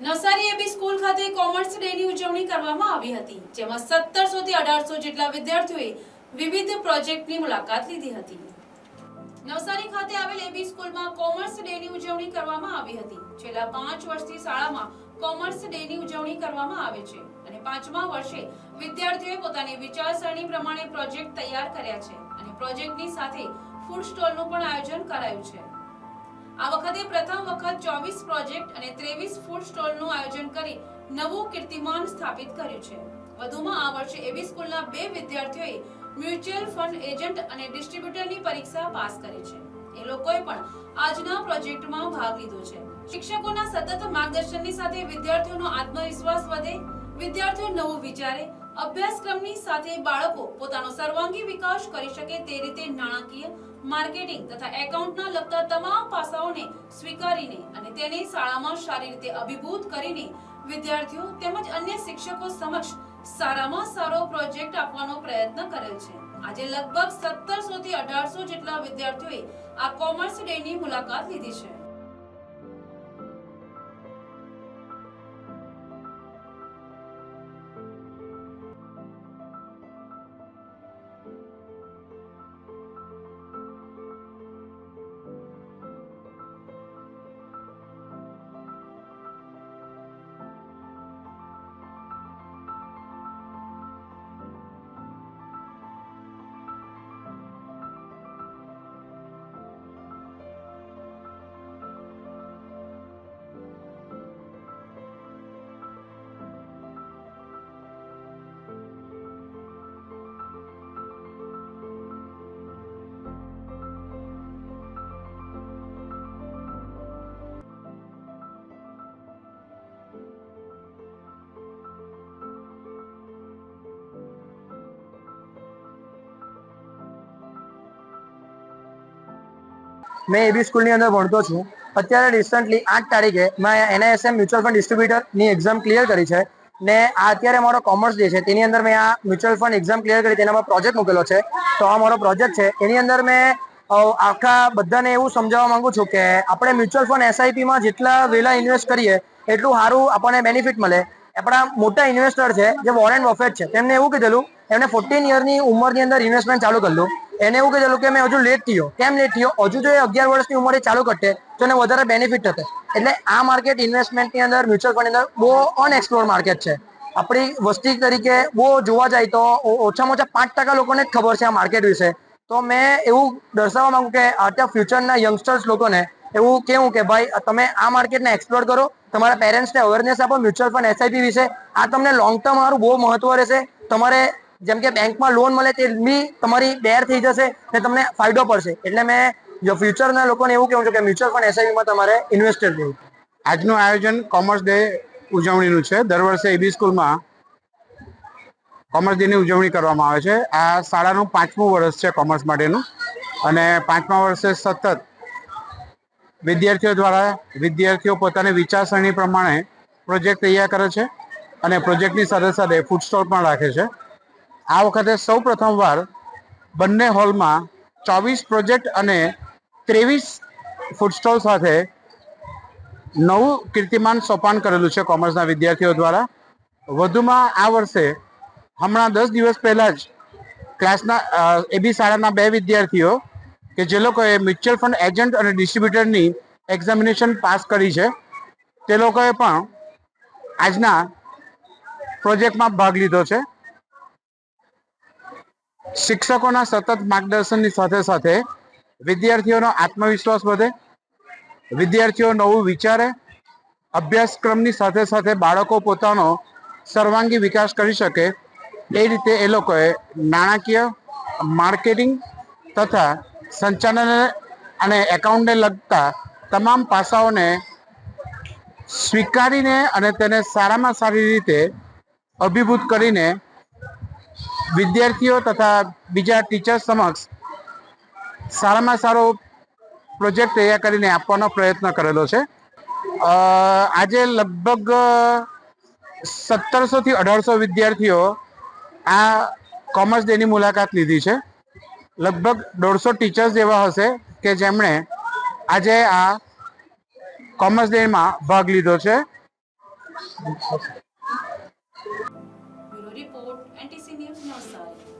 Navsari AB school ખાતે commerce ડેની ઉજવણી કરવામાં આવી હતી, જેમાં સત્તરસો થી અઢારસો જેટલા વિદ્યાર્થીઓએ વિવિધ પ્રોજેક્ટની મુલાકાત લીધી હતી. નવસારી ખાતે આવેલ એબી સ્કૂલમાં કોમર્સ ડેની ઉજવણી કરવામાં આવી હતી. છેલ્લા પાંચ વર્ષથી શાળામાં કોમર્સ ડેની ઉજવણી કરવામાં આવે છે અને પાંચમા વર્ષે વિદ્યાર્થીઓએ પોતાની વિચારસરણી પ્રમાણે પ્રોજેક્ટ તૈયાર કર્યા છે અને પ્રોજેક્ટની સાથે ફૂડ સ્ટોલનું પણ આયોજન કરાયું છે. આ વખતે પ્રથમ વખત ચોવીસ પ્રોજેક્ટ અને ત્રેવીસ ફૂડ સ્ટોલનું આયોજન કરી નવું કીર્તિમાન સ્થાપિત કર્યું છે. વધુમાં આ વર્ષે એવી સ્કૂલના બે વિદ્યાર્થીઓએ મ્યુચ્યુઅલ ફંડ એજન્ટ અને ડિસ્ટ્રીબ્યુટરની પરીક્ષા પાસ કરી છે. એ લોકોએ પણ આજના પ્રોજેક્ટમાં ભાગ લીધો છે. શિક્ષકોના સતત માર્ગદર્શનની સાથે વિદ્યાર્થીઓનો આત્મવિશ્વાસ વધે, વિદ્યાર્થીઓ નવું વિચારે, અભ્યાસક્રમની સાથે બાળકો પોતાનો સર્વાંગી વિકાસ કરી શકે તે રીતે નાણાકીય માર્કેટિંગ તથા એકાઉન્ટના લગતા તમામ પાસાઓને સ્વીકારીને અને તેને શાળામાં સારી રીતે અભિભૂત કરીને વિદ્યાર્થીઓ તેમજ અન્ય શિક્ષકો સમક્ષ સારામાં સારો પ્રોજેક્ટ આપવાનો પ્રયત્ન કરેલ છે. આજે લગભગ સત્તરસો થી અઢારસો જેટલા વિદ્યાર્થીઓએ આ કોમર્સ ડે ની મુલાકાત લીધી છે. મેં એબી સ્કૂલની અંદર ભણતો છું. અત્યારે રિસન્ટલી આઠ તારીખે મેં એનઆઈએસએમ મ્યુચ્યુઅલ ફંડ ડિસ્ટ્રીબ્યુટરની એક્ઝામ ક્લિયર કરી છે. ને આ અત્યારે મારો કોમર્સ ડે છે, તેની અંદર મેં આ મ્યુચ્યુઅલ ફંડ એક્ઝામ ક્લિયર કરી, તેનામાં પ્રોજેક્ટ મૂકેલો છે. તો આ મારો પ્રોજેક્ટ છે. એની અંદર મેં આખા બધાને એવું સમજાવવા માંગુ છું કે આપણે મ્યુચ્યુઅલ ફંડ એસઆઈપીમાં જેટલા વહેલા ઇન્વેસ્ટ કરીએ, એટલું સારું આપણને બેનિફિટ મળે. આપણા મોટા ઇન્વેસ્ટર છે, જે વોરેન બફેટ છે, તેમને એવું કીધેલું એમને ફોર્ટીન યરની ઉંમરની અંદર ઇન્વેસ્ટમેન્ટ ચાલુ કરેલું એને એવું કીધેલું કે મેં હજુ લેટ થયો. કેમ લેટ થયો? હજુ જો એ અગિયાર વર્ષની ઉંમરે ચાલુ કરશે, તો એને વધારે બેનિફિટ થશે. એટલે આ માર્કેટ ઇન્વેસ્ટમેન્ટની અંદર મ્યુચ્યુઅલ ફંડની અંદર બહુ અનએક્સપ્લોર માર્કેટ છે. આપણી વસ્તી તરીકે બહુ જોવા જાય તો ઓછામાં ઓછા પાંચ ટકા લોકોને જ ખબર છે આ માર્કેટ વિશે. તો મેં એવું દર્શાવવા માંગુ કે અત્યારે ફ્યુચરના યંગસ્ટર્સ લોકોને એવું કેવું કે ભાઈ તમે આ માર્કેટને એક્સપ્લોર કરો, તમારા પેરેન્ટ્સને અવેરનેસ આપો મ્યુચ્યુઅલ ફંડ એસઆઈપી વિશે. આ તમને લોંગ ટર્મ મારું બહુ મહત્વ રહેશે. તમારે જેમ કે બેંકમાં લોન મળે તે બી તમારી બેર થઈ જશે ને તમને ફાયદો પડશે. એટલે મેં જો ફ્યુચરના લોકોને એવું કહેવું છું કે મ્યુચ્યુઅલ ફંડ એસઆઈપીમાં તમારે ઇન્વેસ્ટેડ રહેવું આજનું આયોજન કોમર્સ ડે ઉજવણીનું છે. દર વર્ષે એબી સ્કૂલમાં કોમર્સ ડેની ઉજવણી કરવામાં આવે છે. આ શાળાનું પાંચમું વર્ષ છે કોમર્સ માટેનું. અને પાંચમા વર્ષે સતત વિદ્યાર્થીઓ દ્વારા વિદ્યાર્થીઓ પોતાની વિચારસરણી પ્રમાણે પ્રોજેક્ટ તૈયાર કરે છે અને પ્રોજેક્ટની સાથે સાથે ફૂડ સ્ટોલ પણ રાખે છે. આ વખતે સૌ પ્રથમવાર બંને હોલમાં ચોવીસ પ્રોજેક્ટ અને ત્રેવીસ ફૂડ સાથે નવું કીર્તિમાન સોપાન કરેલું છે કોમર્સના વિદ્યાર્થીઓ દ્વારા. વધુમાં આ વર્ષે હમણાં દસ દિવસ પહેલાં જ ક્લાસના એબી શાળાના બે વિદ્યાર્થીઓ કે જે લોકોએ મ્યુચ્યુઅલ ફંડ એજન્ટ અને ડિસ્ટ્રીબ્યુટરની એક્ઝામિનેશન પાસ કરી છે, તે લોકોએ પણ આજના પ્રોજેક્ટમાં ભાગ લીધો છે. શિક્ષકોના સતત માર્ગદર્શનની સાથે સાથે વિદ્યાર્થીઓનો આત્મવિશ્વાસ વધે, વિદ્યાર્થીઓ નવું વિચારે, અભ્યાસક્રમની સાથે સાથે બાળકો પોતાનો સર્વાંગી વિકાસ કરી શકે. એ રીતે એ લોકોએ નાણાકીય, માર્કેટિંગ તથા સંચાલન અને એકાઉન્ટને લગતા તમામ પાસાઓને સ્વીકારીને અને તેને સારામાં સારી રીતે અભિભૂત કરીને વિદ્યાર્થીઓ તથા બીજા ટીચર્સ સમક્ષ સારામાં સારો પ્રોજેક્ટ તૈયાર કરીને આપવાનો પ્રયત્ન કરેલો છે. આજે લગભગ સત્તરસોથી અઢારસો વિદ્યાર્થીઓ આ કોમર્સ ડેની મુલાકાત લીધી છે. લગભગ દોઢસો ટીચર્સ એવા હશે કે જેમણે આજે આ કોમર્સ ડેમાં ભાગ લીધો છે.